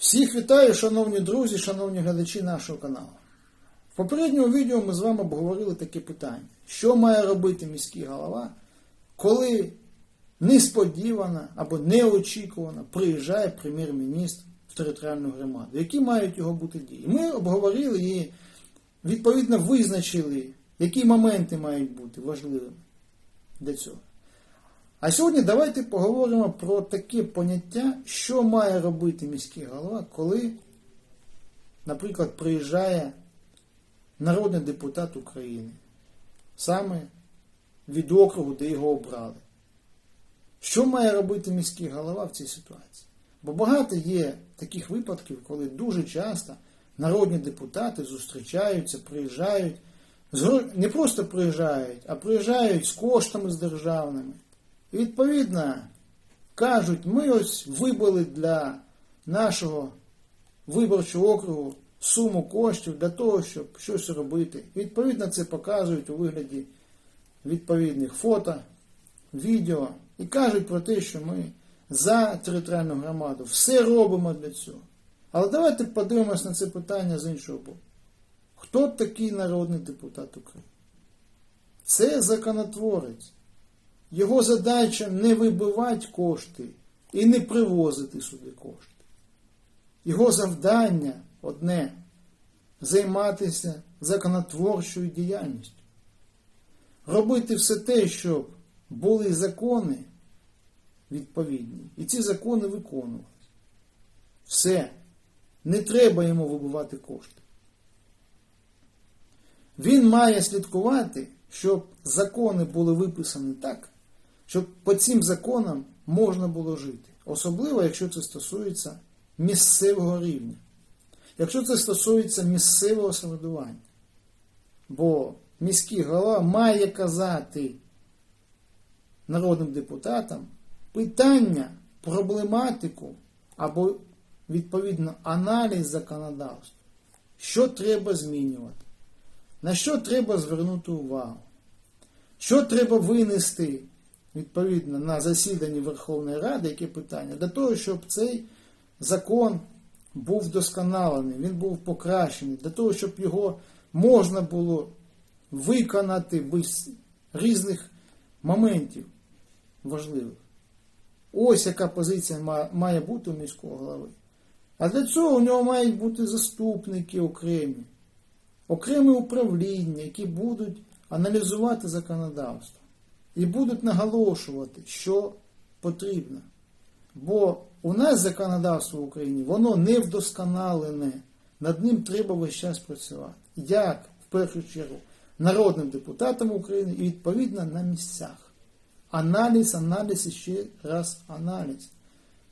Всіх вітаю, шановні друзі, шановні глядачі нашого каналу. В попередньому відео ми з вами обговорили таке питання: що має робити міський голова, коли несподівано або неочікувано приїжджає прем'єр-міністр в територіальну громаду, які мають його бути дії. Ми обговорили і відповідно визначили, які моменти мають бути важливими для цього. А сьогодні давайте поговоримо про таке поняття, що має робити міський голова, коли, наприклад, приїжджає народний депутат України, саме від округу, де його обрали. Що має робити міський голова в цій ситуації? Бо багато є таких випадків, коли дуже часто народні депутати зустрічаються, приїжджають, не просто приїжджають, а приїжджають з коштами з державними. Відповідно кажуть, ми ось вибили для нашого виборчого округу суму коштів для того, щоб щось робити. Відповідно, це показують у вигляді відповідних фото, відео і кажуть про те, що ми за територіальну громаду все робимо для цього. Але давайте подивимось на це питання з іншого боку. Хто такий народний депутат України? Це законотворець. Його задача не вибивати кошти і не привозити сюди кошти. Його завдання одне займатися законотворчою діяльністю. Робити все те, щоб були закони відповідні, і ці закони виконувалися. Все. Не треба йому вибивати кошти. Він має слідкувати, щоб закони були виписані так, щоб по цим законам можна було жити. Особливо, якщо це стосується місцевого рівня. Якщо це стосується місцевого самоврядування. Бо міський голова має казати народним депутатам питання, проблематику або, відповідно, аналіз законодавства. Що треба змінювати? На що треба звернути увагу? Що треба винести відповідно на засіданні Верховної Ради, яке питання, для того, щоб цей закон був вдосконалений, він був покращений, для того, щоб його можна було виконати без різних моментів важливих. Ось яка позиція має бути у міського голови. А для цього у нього мають бути заступники окремі, окреме управління, які будуть аналізувати законодавство і будуть наголошувати, що потрібно. Бо у нас законодавство в Україні, воно не вдосконалене. Над ним треба весь час працювати. Як, в першу чергу, народним депутатам України і відповідно на місцях. Аналіз, аналіз і ще раз аналіз.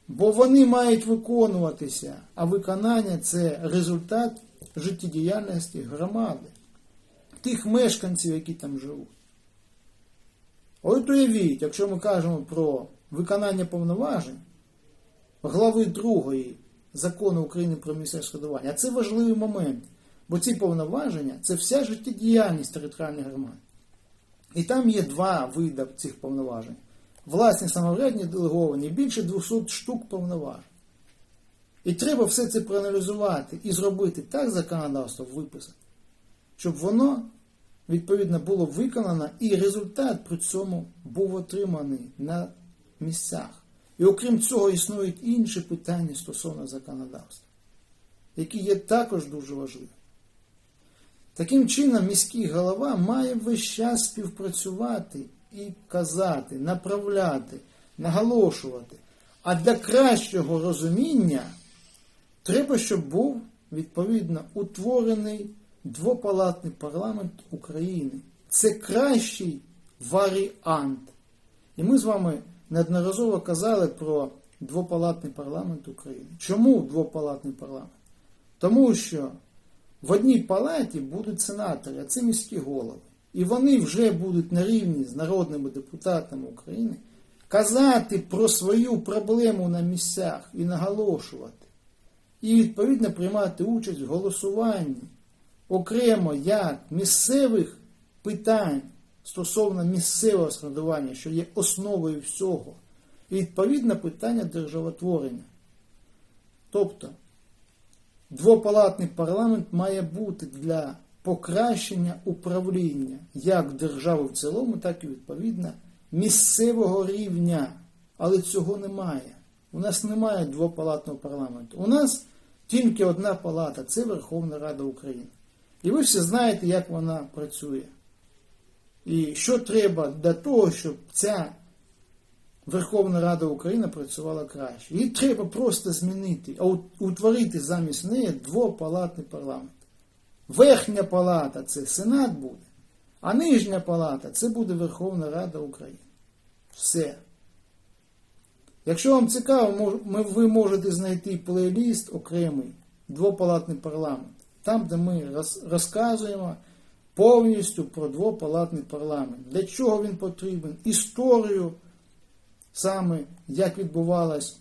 Бо вони мають виконуватися, а виконання це результат життєдіяльності громади, тих мешканців, які там живуть. От уявіть, якщо ми кажемо про виконання повноважень глави 2 закону України про місцеве самоврядування, а це важливий момент, бо ці повноваження це вся життєдіяльність територіальної громади. І там є два види цих повноважень. Власні самоврядні делеговані, більше 200 штук повноважень. І треба все це проаналізувати і зробити так законодавство виписати, щоб воно відповідно було виконано і результат при цьому був отриманий на місцях. І окрім цього існують інші питання стосовно законодавства, які є також дуже важливі. Таким чином, міський голова має весь час співпрацювати і казати, направляти, наголошувати. А для кращого розуміння треба, щоб був відповідно утворений двопалатний парламент України. Це кращий варіант. І ми з вами неодноразово казали про двопалатний парламент України. Чому двопалатний парламент? Тому що в одній палаті будуть сенатори, а це міські голови. І вони вже будуть на рівні з народними депутатами України казати про свою проблему на місцях і наголошувати. І відповідно приймати участь в голосуванні окремо як місцевих питань стосовно місцевого самоврядування, що є основою всього, і відповідно питання державотворення. Тобто двопалатний парламент має бути для покращення управління як держави в цілому, так і відповідно місцевого рівня. Але цього немає. У нас немає двопалатного парламенту. У нас тільки одна палата це Верховна Рада України. І ви всі знаєте, як вона працює. І що треба для того, щоб ця Верховна Рада України працювала краще. Її треба просто змінити, а утворити замість неї двопалатний парламент. Верхня палата це Сенат буде, а нижня палата це буде Верховна Рада України. Все. Якщо вам цікаво, ви можете знайти плейліст окремий двопалатний парламент, там, де ми роз- розказуємо повністю про двопалатний парламент, для чого він потрібен, історію саме, як відбувалось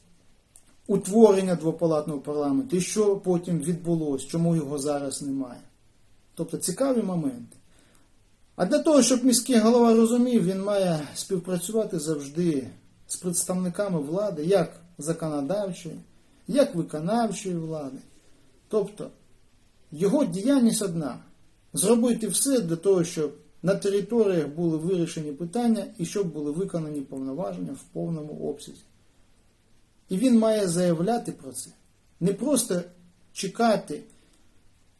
утворення двопалатного парламенту, і що потім відбулося, чому його зараз немає. Тобто цікаві моменти. А для того, щоб міський голова розумів, він має співпрацювати завжди з представниками влади, як законодавчої, як виконавчої влади. Тобто його діяльність одна зробити все для того, щоб на територіях були вирішені питання і щоб були виконані повноваження в повному обсязі. І він має заявляти про це. Не просто чекати,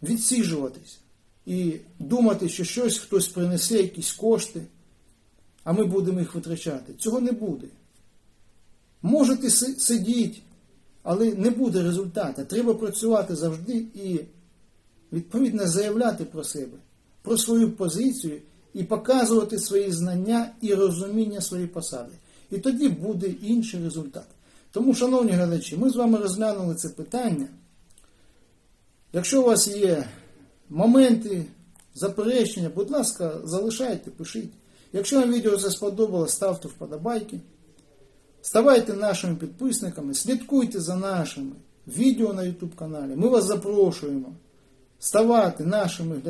відсіжуватись і думати, що щось хтось принесе якісь кошти, а ми будемо їх витрачати. Цього не буде. Можете сидіти, але не буде результату. Треба працювати завжди і відповідно заявляти про себе, про свою позицію і показувати свої знання і розуміння своєї посади. І тоді буде інший результат. Тому, шановні глядачі, ми з вами розглянули це питання. Якщо у вас є моменти, заперечення, будь ласка, залишайте, пишіть. Якщо вам відео це сподобалось, ставте вподобайки. Ставайте нашими підписниками, слідкуйте за нашими відео на YouTube каналі. Ми вас запрошуємо ставати нашими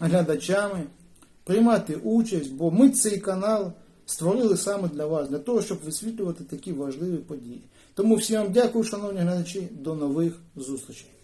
глядачами, приймати участь, бо ми цей канал створили саме для вас, для того, щоб висвітлювати такі важливі події. Тому всім вам дякую, шановні глядачі, до нових зустрічей.